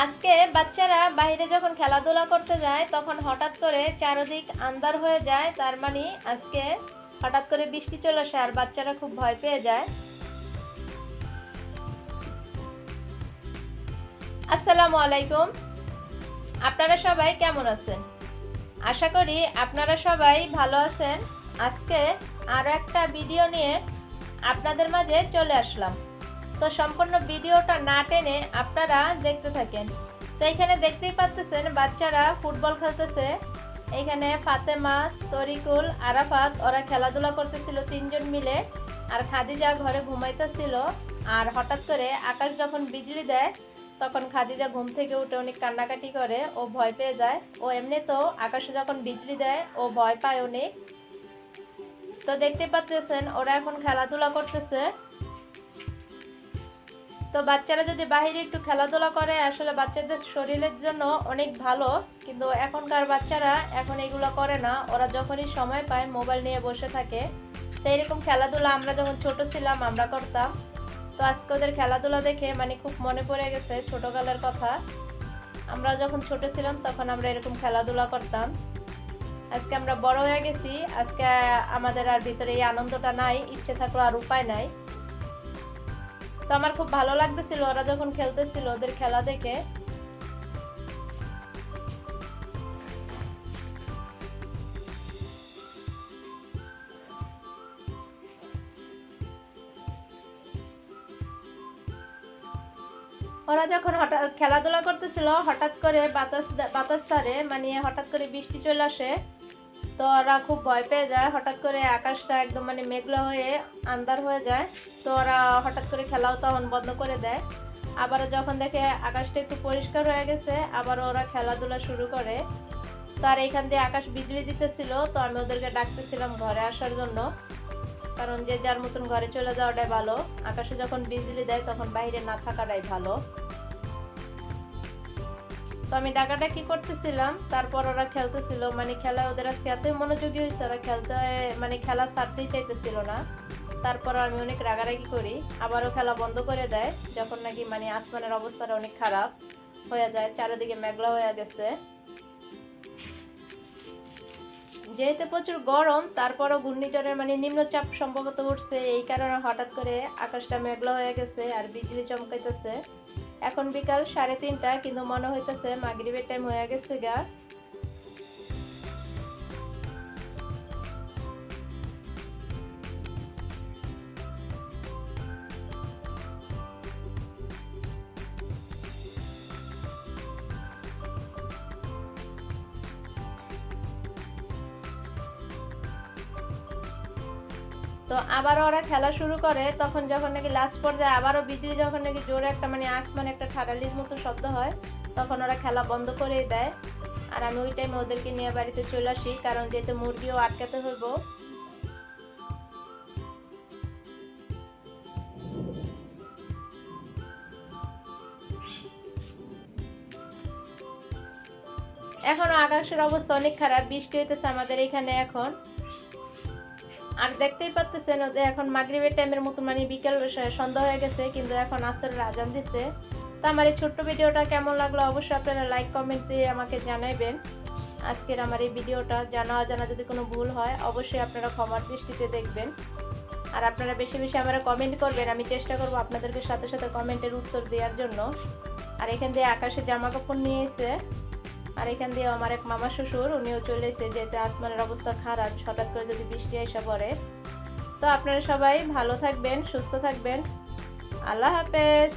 আজকে বাচ্চারা বাইরে যখন খেলাধুলা করতে যায়, তখন হঠাৎ করে চারদিক আন্দার হয়ে যায়। তার মানে আজকে হঠাৎ করে বৃষ্টি চলে আসে আর বাচ্চারা খুব ভয় পেয়ে যায়। আসসালামু আলাইকুম। আপনারা সবাই কেমন আছেন? আশা করি আপনারা সবাই ভালো আছেন। আজকে আরও একটা ভিডিও নিয়ে আপনাদের মাঝে চলে আসলাম। তো সম্পূর্ণ ভিডিওটা না টেনে আপনারা দেখতে থাকেন। তো এখানে দেখতেই পাচ্ছেন বাচ্চারা ফুটবল খেলতেছে। এখানে ফাতেমা, তরিকুল, আরাফাত, ওরা খেলাধুলা করতেছিল তিনজন মিলে। আর খাদিজা ঘরে ঘুমাইতেছিল। আর হঠাৎ করে আকাশ যখন বিজলি দেয়, তখন খাদিজা ঘুম থেকে উঠে অনেক কান্নাকাটি করে, ও ভয় পেয়ে যায়। ও এমনি তো আকাশে যখন বিজলি দেয়, ও ভয় পায় অনেক। তো দেখতে পাচ্ছেন ওরা এখন খেলাধুলা করতেছে। তো বাচ্চারা যদি বাইরে একটু খেলাধুলা করে, আসলে বাচ্চাদের শরীরের জন্য অনেক ভালো। কিন্তু এখনকার বাচ্চারা এখন এগুলো করে না। ওরা যখনই সময় পায় মোবাইল নিয়ে বসে থাকে। তো এরকম খেলাধুলা আমরা যখন ছোট ছিলাম, আমরা করতাম। তো আজকে ওদের খেলাধুলা দেখে মানে খুব মনে পড়ে গেছে ছোটকালের কথা। আমরা যখন ছোট ছিলাম, তখন আমরা এরকম খেলাধুলা করতাম। আজকে আমরা বড় হয়ে গেছি। আজকে আমাদের আর ভিতরে এই আনন্দটা নাই, ইচ্ছে থাকল আর উপায় নাই। তো আমার খুব ভালো লাগতেছিল, ওরা যখন খেলতেছিল ওদের খেলা দেখে। ওরা যখন হঠাৎ খেলাধুলা করতেছিল, হঠাৎ করে বাতাস বাতাস সারে মানে হঠাৎ করে বৃষ্টি চলে আসে। তো ওরা খুব ভয় পেয়ে যায়। হঠাৎ করে আকাশটা একদম মানে মেঘলা হয়ে আন্দার হয়ে যায়। তো ওরা হঠাৎ করে খেলাও তখন বন্ধ করে দেয়। আবারও যখন দেখে আকাশটা একটু পরিষ্কার হয়ে গেছে আবার ওরা খেলাধুলা শুরু করে। তো আর এইখান দিয়ে আকাশ বিজলি দিতেছিল, তো আমি ওদেরকে ডাকতেছিলাম ঘরে আসার জন্য। কারণ যে যার মতন ঘরে চলে যাওয়াটাই ভালো। আকাশে যখন বিজলি দেয়, তখন বাইরে না থাকাটাই ভালো। তো আমি ডাকাডাকি করতেছিলাম, তারপর ওরা খেলতেছিল মানে খেলা ওদের আজকে এত মনোযোগী হয়েছে, ওরা খেলতে মানে খেলা ছাড়তেই চাইতেছিল না। তারপর আমি অনেক রাগারাগি করি, আবারও খেলা বন্ধ করে দেয়, যখন নাকি মানে আসমানের অবস্থাটা অনেক খারাপ হয়ে যায়, চারিদিকে মেঘলা হয়ে গেছে। যেহেতু প্রচুর গরম, তারপরও ঘূর্ণিঝড়ের মানে নিম্নচাপ সম্ভবত উঠছে, এই কারণে হঠাৎ করে আকাশটা মেঘলা হয়ে গেছে আর বিজলি চমকাইতেছে। এখন বিকাল সাড়ে তিনটা কিন্তু মনে হইতেছে মাগরিবের টাইম হয়ে গেছে গা। তো আবারও ওরা খেলা শুরু করে, তখন যখন নাকি লাস্ট পর্যায়ে আবারও বিজলি যখন নাকি জোরে একটা মানে আসমানে একটা ঠাডালির মতো শব্দ হয়, তখন ওরা খেলা বন্ধ করে দেয়। আর আমি ওই টাইমে ওদেরকে নিয়ে বাড়িতে চলে আসি, কারণ যেহেতু মুরগিও আটকাতে হইব। এখনও আকাশের অবস্থা অনেক খারাপ, বৃষ্টি হইতেছে আমাদের এখানে এখন। আর দেখতেই পাচ্ছেন যে এখন মাগরিবের টাইমের মতো মানে বিকেল সন্ধ্যা হয়ে গেছে, কিন্তু এখন আসরের আজান দিচ্ছে তো আমার এই ছোট্ট ভিডিওটা কেমন লাগল অবশ্যই আপনারা লাইক কমেন্ট দিয়ে আমাকে জানাবেন আজকের আমার এই ভিডিওটা জানা অজানা যদি কোনো ভুল হয়, অবশ্যই আপনারা ক্ষমার দৃষ্টিতে দেখবেন। আর আপনারা বেশি বেশি আমরা কমেন্ট করবেন, আমি চেষ্টা করব আপনাদেরকে সাথে সাথে কমেন্টের উত্তর দেওয়ার জন্য। আর এখান দিয়ে আকাশে জামা কাপড় নিয়ে এসে আর এখান দিয়ে আমার এক মামা শ্বশুর, উনিও চলেছে যেহেতু আসমানের অবস্থা খারাপ, হঠাৎ করে যদি বৃষ্টি এসে পড়ে। তো আপনারা সবাই ভালো থাকবেন, সুস্থ থাকবেন। আল্লাহ হাফেজ।